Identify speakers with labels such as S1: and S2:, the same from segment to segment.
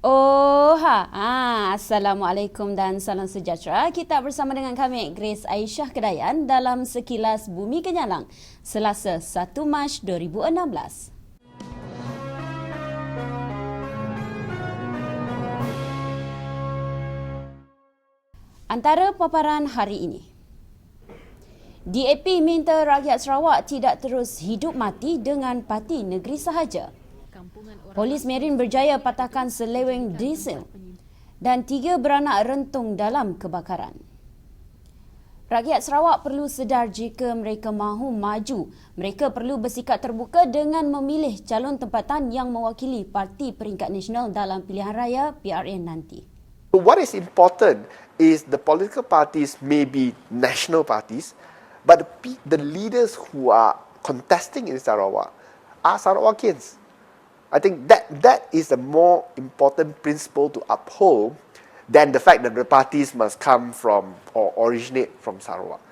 S1: Oh, ha. ha. Assalamualaikum dan salam sejahtera. Kita bersama dengan kami, Grace Aisyah Kedayan dalam Sekilas Bumi Kenyalang, Selasa 1 Mac 2016. Antara paparan hari ini. DAP minta rakyat Sarawak tidak terus hidup mati dengan parti negeri sahaja. Polis Merin berjaya patahkan seleweng diesel dan tiga beranak rentung dalam kebakaran. Rakyat Sarawak perlu sedar jika mereka mahu maju, mereka perlu bersikap terbuka dengan memilih calon tempatan yang mewakili parti peringkat nasional dalam pilihan raya PRN nanti.
S2: What is important is the political parties may be national parties, but the, the leaders who are contesting in Sarawak are Sarawakians. I think that that is a more important principle to uphold than the fact that the parties must come from or originate from Sarawak.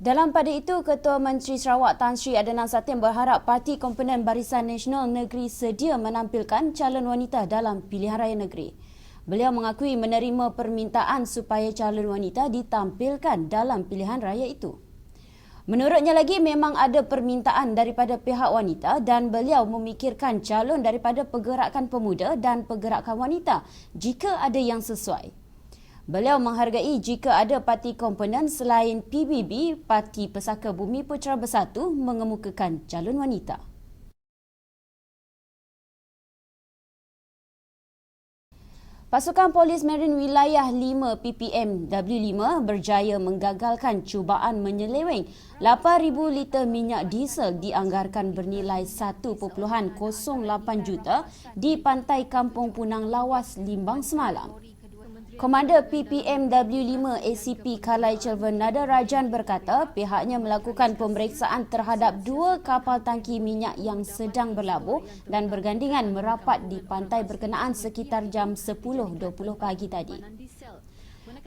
S1: Dalam pada itu, Ketua Menteri Sarawak Tan Sri Adenan Satin berharap parti komponen Barisan Nasional Negeri sedia menampilkan calon wanita dalam pilihan raya negeri. Beliau mengakui menerima permintaan supaya calon wanita ditampilkan dalam pilihan raya itu. Menurutnya lagi memang ada permintaan daripada pihak wanita dan beliau memikirkan calon daripada pergerakan pemuda dan pergerakan wanita jika ada yang sesuai. Beliau menghargai jika ada parti komponen selain PBB, Parti Pesaka Bumi Putra Bersatu mengemukakan calon wanita. Pasukan Polis Merin Wilayah 5 PPM W5 berjaya menggagalkan cubaan menyeleweng 8,000 liter minyak diesel dianggarkan bernilai 1.08 juta di pantai Kampung Punang Lawas, Limbang semalam. Komander PPMW5 ACP Kalai Chelvan Nada Rajan berkata pihaknya melakukan pemeriksaan terhadap dua kapal tangki minyak yang sedang berlabuh dan bergandingan merapat di pantai berkenaan sekitar jam 10.20 pagi tadi.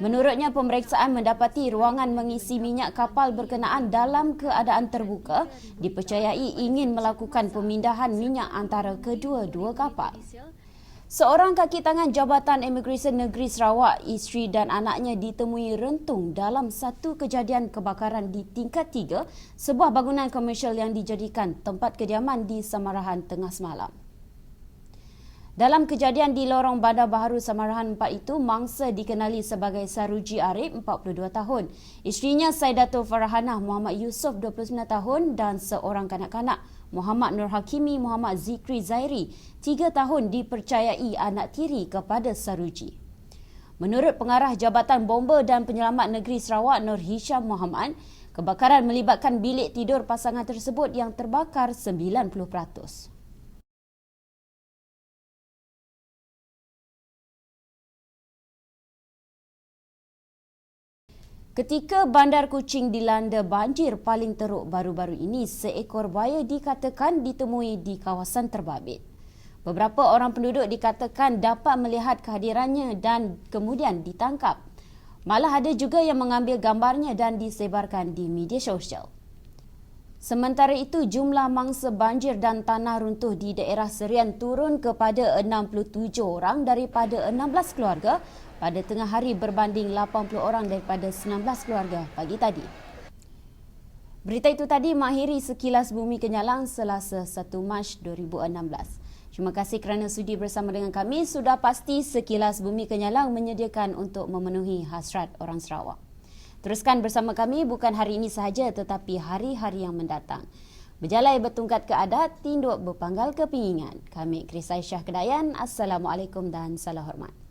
S1: Menurutnya pemeriksaan mendapati ruangan mengisi minyak kapal berkenaan dalam keadaan terbuka dipercayai ingin melakukan pemindahan minyak antara kedua-dua kapal. Seorang kaki tangan Jabatan Imigresen Negeri Sarawak, isteri dan anaknya ditemui rentung dalam satu kejadian kebakaran di tingkat tiga sebuah bangunan komersial yang dijadikan tempat kediaman di Samarahan tengah semalam. Dalam kejadian di lorong Bandar Baharu Samarahan 4 itu, mangsa dikenali sebagai Saruji Arif, 42 tahun. Isterinya Saidatul Farahana Muhammad Yusof, 29 tahun dan seorang kanak-kanak Muhammad Nur Hakimi Muhammad Zikri Zairi, tiga tahun dipercayai anak tiri kepada Saruji. Menurut pengarah Jabatan Bomba dan Penyelamat Negeri Sarawak Nur Hisham Muhammad, kebakaran melibatkan bilik tidur pasangan tersebut yang terbakar 90%. Ketika bandar kucing dilanda banjir paling teruk baru-baru ini, seekor buaya dikatakan ditemui di kawasan terbabit. Beberapa orang penduduk dikatakan dapat melihat kehadirannya dan kemudian ditangkap. Malah ada juga yang mengambil gambarnya dan disebarkan di media sosial. Sementara itu, jumlah mangsa banjir dan tanah runtuh di daerah Serian turun kepada 67 orang daripada 16 keluarga pada tengah hari berbanding 80 orang daripada 19 keluarga pagi tadi. Berita itu tadi mengakhiri sekilas bumi kenyalang selasa 1 Mac 2016. Terima kasih kerana sudi bersama dengan kami. Sudah pasti sekilas bumi kenyalang menyediakan untuk memenuhi hasrat orang Sarawak. Teruskan bersama kami bukan hari ini sahaja tetapi hari-hari yang mendatang. Berjalai bertungkat ke adat, tinduk berpanggal kepingingan. Kami Krisai Syah Kedayan. Assalamualaikum dan salam hormat.